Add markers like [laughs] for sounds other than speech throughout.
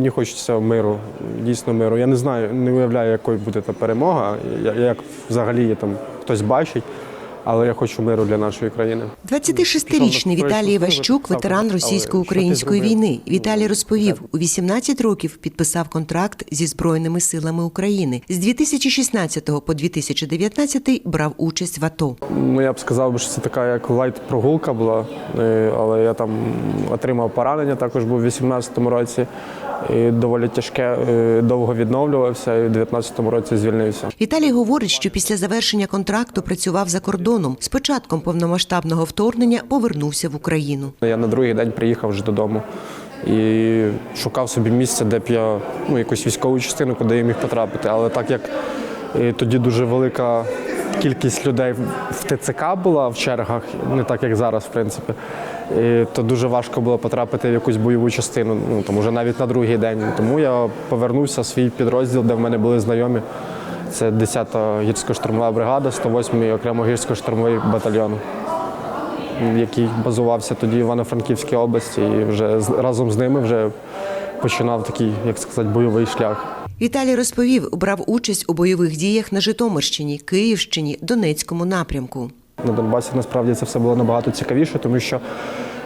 Мені хочеться миру, дійсно миру. Я не знаю, не уявляю, якою буде та перемога, як взагалі її там хтось бачить, але я хочу миру для нашої країни. 26-річний Віталій Іващук – ветеран російсько-української війни. Віталій розповів, у 18 років підписав контракт зі Збройними силами України. З 2016 по 2019 брав участь в АТО. Ну, я б сказав, що це така як лайт-прогулка була, е, але я там отримав поранення, також був у 18-му році. І доволі тяжке, е, довго відновлювався і в 19-му році звільнився. Віталій говорить, що після завершення контракту працював за кордоном. З початком повномасштабного вторгнення повернувся в Україну. Я на другий день приїхав вже додому і шукав собі місце, де б я ну, якусь військову частину, куди я міг потрапити. Але так як е, тоді дуже велика кількість людей в ТЦК була в чергах, не так як зараз, в принципі, е, то дуже важко було потрапити в якусь бойову частину, ну там уже навіть на другий день. Тому я повернувся в свій підрозділ, де в мене були знайомі. Це 10-та гірсько-штурмова бригада, 108-й окремо гірсько-штурмовий батальйон який базувався тоді в Івано-Франківській області, і вже разом з ними вже починав такий, як сказати, бойовий шлях. Віталій розповів, брав участь у бойових діях на Житомирщині, Київщині, Донецькому напрямку. На Донбасі насправді це все було набагато цікавіше, тому що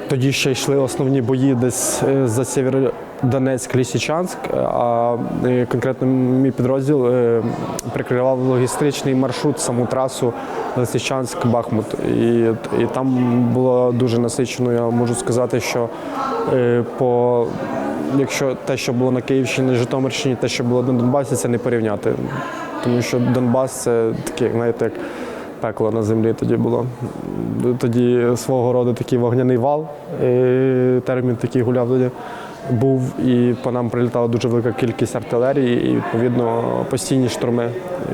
тоді ще йшли основні бої десь е, за Сєвєродонецьк, Лісічанськ, а е, конкретно мій підрозділ е, прикривав логістичний маршрут, саму трасу Лисичанськ-Бахмут. І, і там було дуже насичено, я можу сказати, що е, по якщо те, що було на Київщині, Житомирщині, те, що було на Донбасі, це не порівняти. Тому що Донбас це таке, знаєте, як пекло на землі тоді було. Тоді свого роду такий вогняний вал, термін такий гуляв тоді. Був і по нам прилітала дуже велика кількість артилерії, і відповідно постійні штурми.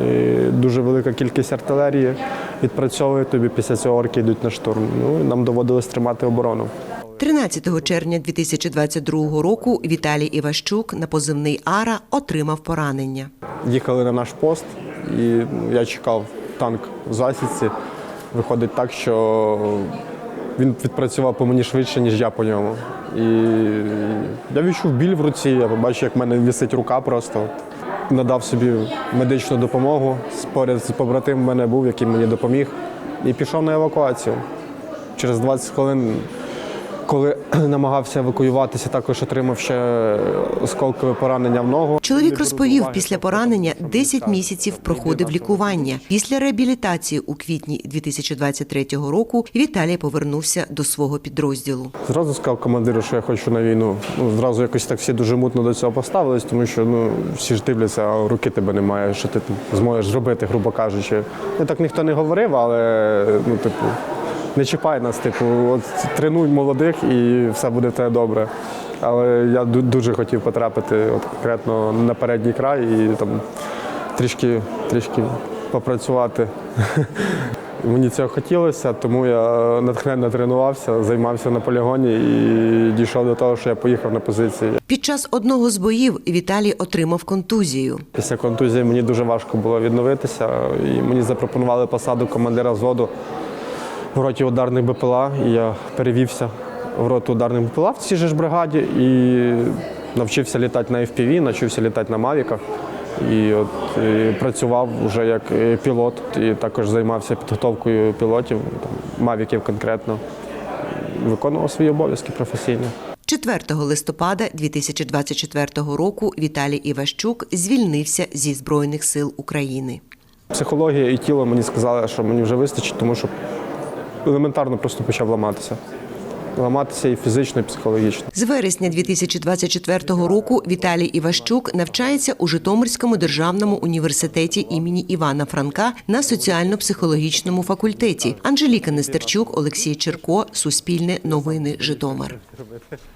І дуже велика кількість артилерії відпрацьовує тобі після цього орки йдуть на штурм. Ну нам доводилось тримати оборону. 13 червня 2022 року Віталій Іващук на позивний Ара отримав поранення. Їхали на наш пост, і я чекав танк в засідці. Виходить так, що він відпрацював по мені швидше, ніж я по ньому. І я відчув біль в руці, я побачив, як в мене висить рука просто. Надав собі медичну допомогу. Поряд з побратим в мене був, який мені допоміг. І пішов на евакуацію. Через 20 хвилин, коли [clears throat] намагався евакуюватися, також отримав ще осколкове поранення в ногу. Чоловік розповів, після поранення 10 місяців проходив лікування. Після реабілітації у квітні 2023 року Віталій повернувся до свого підрозділу. Зразу сказав командиру, що я хочу на війну. Ну, зразу якось так всі дуже мутно до цього поставились, тому що ну, всі ж дивляться, а руки тебе немає, що ти зможеш зробити, грубо кажучи. Ну, так ніхто не говорив, але ну, типу, не чіпай нас, типу, от тренуй молодих і все буде в тебе добре. Але я дуже хотів потрапити от, конкретно на передній край і там трішки, трішки попрацювати. [laughs] Мені цього хотілося, тому я натхненно тренувався, займався на полігоні і дійшов до того, що я поїхав на позиції. Під час одного з боїв Віталій отримав контузію. Після контузії мені дуже важко було відновитися, і мені запропонували посаду командира взводу в роті ударних БПЛА. І я перевівся в роту ударних БПЛА в цій же ж бригаді і навчився літати на FPV, навчився літати на мавіках. І от і працював вже як е, пілот, і також займався підготовкою пілотів, там, мавіків конкретно. Виконував свої обов'язки професійно. 4 листопада 2024 року Віталій Іващук звільнився зі Збройних сил України. Психологія і тіло мені сказали, що мені вже вистачить, тому що елементарно просто почав ламатися. Ламатися і фізично, і психологічно. З вересня 2024 року Віталій Іващук навчається у Житомирському державному університеті імені Івана Франка на соціально-психологічному факультеті. Анжеліка Нестерчук, Олексій Черко, Суспільне новини, Житомир.